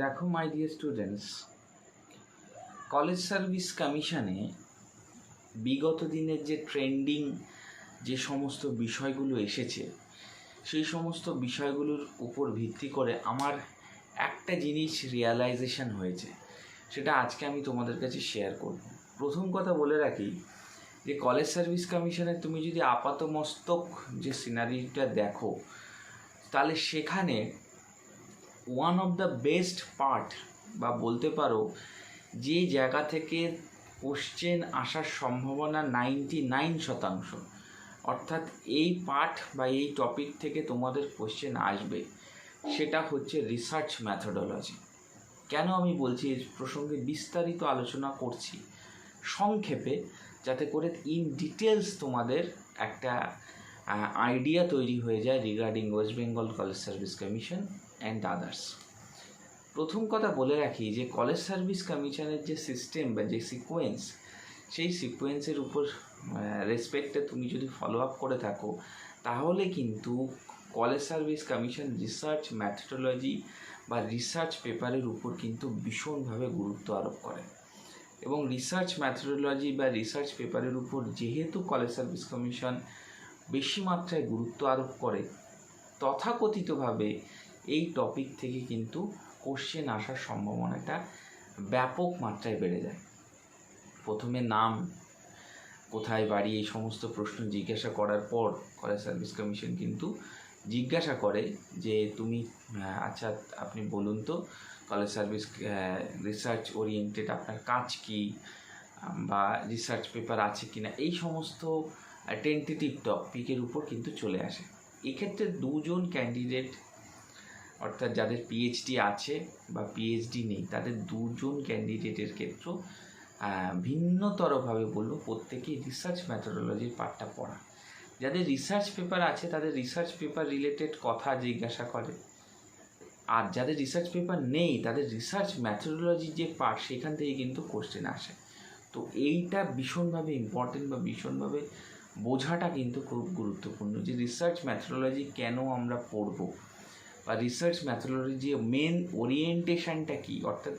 দেখো my dear students college service কমিশনে বিগত দিনের যে ট্রেন্ডিং যে সমস্ত বিষয়গুলো এসেছে, সেই সমস্ত বিষয়গুলোর উপর ভিত্তি করে আমার একটা জিনিস রিয়ালাইজেশন হয়েছে, সেটা আজকে আমি তোমাদের কাছে শেয়ার করব। প্রথম কথা বলে রাখি যে কলেজ সার্ভিস কমিশনে তুমি যদি আপাতমস্তক যে সিনারিটা দেখো, তাহলে সেখানে one of the best part বা বলতে পারো, যে জায়গা থেকে কোশ্চেন আসার সম্ভাবনা নাইনটি নাইন শতাংশ। অর্থাৎ এই পার্ট বা এই টপিক থেকে তোমাদের কোশ্চেন আসবে। সেটা হচ্ছে রিসার্চ ম্যাথোডোলজি কেন আমি বলছি এই প্রসঙ্গে বিস্তারিত আলোচনা করছি? সংক্ষেপে, যাতে করে ইন ডিটেলস তোমাদের একটা আইডিয়া তৈরি হয়ে যায় regarding West Bengal college service commission and others প্রথম কথা বলে রাখি যে কলেজ সার্ভিস কমিশনের যে সিস্টেম বা যে সিকোয়েন্স সেই সিকোয়েন্সের উপর রেসপেক্টে তুমি যদি ফলো আপ করে থাকো, তাহলে কিন্তু college service commission research methodology বা রিসার্চ পেপারের উপর কিন্তু ভীষণভাবে গুরুত্ব আরোপ করে। এবং রিসার্চ ম্যাথোডোলজি বা রিসার্চ পেপারের উপর যেহেতু কলেজ সার্ভিস কমিশন বেশি মাত্রায় গুরুত্ব আরোপ করে, তথাকথিতভাবে এই টপিক থেকে কিন্তু কোশ্চেন আসার সম্ভাবনাটা ব্যাপক মাত্রায় বেড়ে যায়। প্রথমে নাম, কোথায় বাড়ি, এই সমস্ত প্রশ্ন জিজ্ঞাসা করার পর কলেজ সার্ভিস কমিশন কিন্তু জিজ্ঞাসা করে যে তুমি আচ্ছা আপনি বলুন তো কলেজ সার্ভিস রিসার্চ ওরিয়েন্টেড আপনার কাজ কি বা রিসার্চ পেপার আছে কি না এই সমস্ত টেন্টেটিভ টপিকের উপর কিন্তু চলে আসে। এক্ষেত্রে দুজন ক্যান্ডিডেট অর্থাৎ যাদের পিএইচডি আছে বা পিএইচডি নেই, তাদের দুজন ক্যান্ডিডেটের ক্ষেত্রেও ভিন্নতরভাবে বলব প্রত্যেকেই রিসার্চ ম্যাথোডোলজির পার্টটা পড়া। যাদের রিসার্চ পেপার আছে, তাদের রিসার্চ পেপার রিলেটেড কথা জিজ্ঞাসা করে। আর যাদের রিসার্চ পেপার নেই, তাদের রিসার্চ ম্যাথোডোলজির যে পার্ট সেখান থেকে কিন্তু কোশ্চেন আসে। তো এইটা ভীষণভাবে ইম্পর্টেন্ট বা ভীষণভাবে বোঝাটা কিন্তু খুব গুরুত্বপূর্ণ যে রিসার্চ ম্যাথোডোলজি কেন আমরা পড়ব। বা রিসার্চ ম্যাথোডোলজি মেন ওরিয়েন্টেশনটা কী? অর্থাৎ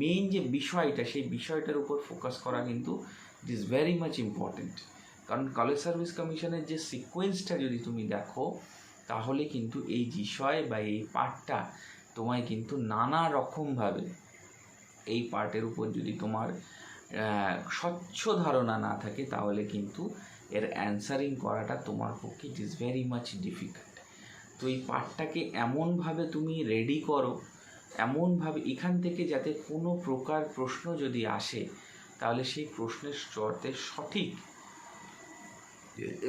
মেইন যে বিষয়টা, সেই বিষয়টার উপর ফোকাস করা কিন্তু it is very much important কারণ কলেজ সার্ভিস কমিশনের যে সিকোয়েন্সটা যদি তুমি দেখো, তাহলে কিন্তু এই বিষয় বা এই পার্টটা তোমায় কিন্তু নানা রকমভাবে এই পার্টের উপর যদি তোমার স্বচ্ছ ধারণা না থাকে, তাহলে কিন্তু এর অ্যান্সারিং করাটা তোমার পক্ষে it is very much difficult তো এই পার্টটাকে এমনভাবে তুমি রেডি করো, এমনভাবে এখান থেকে যাতে কোনো প্রকার প্রশ্ন যদি আসে, তাহলে সেই প্রশ্নের স্তরতে সঠিক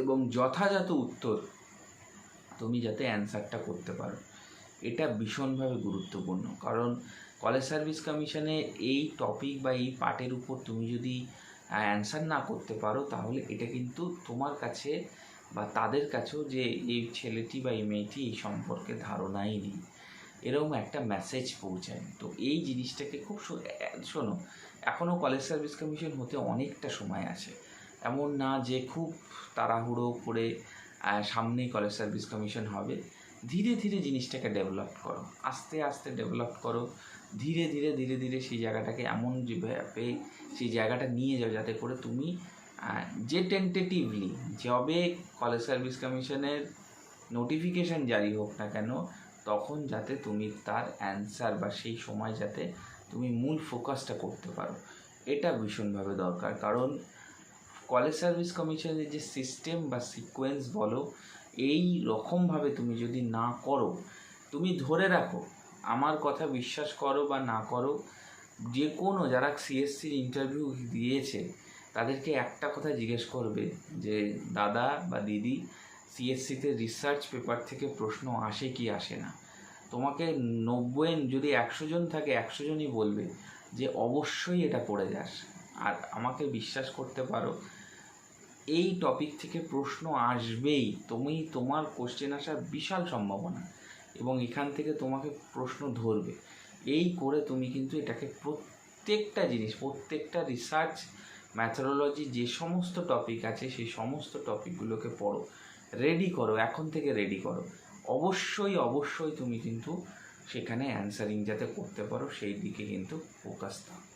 এবং যথাযথ উত্তর তুমি যাতে অ্যান্সারটা করতে পারো। এটা ভীষণভাবে গুরুত্বপূর্ণ। কারণ কলেজ সার্ভিস কমিশনে এই টপিক বা এই পার্টের উপর তুমি যদি অ্যান্সার না করতে পারো, তাহলে এটা কিন্তু তোমার কাছে বা তাদের কাছেও যে এই ছেলেটি বা এই মেয়েটি এই সম্পর্কে ধারণাই নেই। এরকম একটা মেসেজ পৌঁছায় তো এই জিনিসটাকে খুব শোনো এখনও কলেজ সার্ভিস কমিশন হতে অনেকটা সময় আছে। এমন না যে খুব তাড়াহুড়ো করে সামনেই কলেজ সার্ভিস কমিশন হবে। ধীরে ধীরে জিনিসটাকে ডেভেলপ করো। আস্তে আস্তে ডেভেলপ করো। ধীরে ধীরে ধীরে ধীরে সেই জায়গাটাকে এমন যেভাবে সেই জায়গাটা নিয়ে যাও যাতে করে তুমি যে টেন্টেটিভলি যবে কলেজ সার্ভিস কমিশনের নোটিফিকেশান জারি হোক না কেন, তখন যাতে তুমি তার অ্যান্সার বা সেই সময় যাতে তুমি মূল ফোকাসটা করতে পারো। এটা ভীষণভাবে দরকার। কারণ কলেজ সার্ভিস কমিশনের যে সিস্টেম বা সিকোয়েন্স বলো, এই রকমভাবে তুমি যদি না করো, তুমি ধরে রাখো, আমার কথা বিশ্বাস করো বা না করো, যে কোনো যারা সিএসসির ইন্টারভিউ দিয়েছে তাদেরকে একটা কথা জিজ্ঞেস করবে যে, দাদা বা দিদি সিএসসিতে রিসার্চ পেপার থেকে প্রশ্ন আসে কি আসে না? তোমাকে নব্বই যদি একশো জন থাকে, একশো জনই বলবে যে, অবশ্যই এটা পড়ে যাস। আর আমাকে বিশ্বাস করতে পারো, এই টপিক থেকে প্রশ্ন আসবেই। তুমি, তোমার কোশ্চেন আসার বিশাল সম্ভাবনা এবং এখান থেকে তোমাকে প্রশ্ন ধরবে। এই করে তুমি কিন্তু এটাকে প্রত্যেকটা জিনিস, প্রত্যেকটা রিসার্চ ম্যাথোডোলজি যে সমস্ত টপিক আছে, সেই সমস্ত টপিকগুলোকে পড়ো। রেডি করো, এখন থেকে রেডি করো। অবশ্যই অবশ্যই তুমি কিন্তু সেখানে অ্যান্সারিং যাতে করতে পারো, সেই দিকে কিন্তু ফোকাস দাও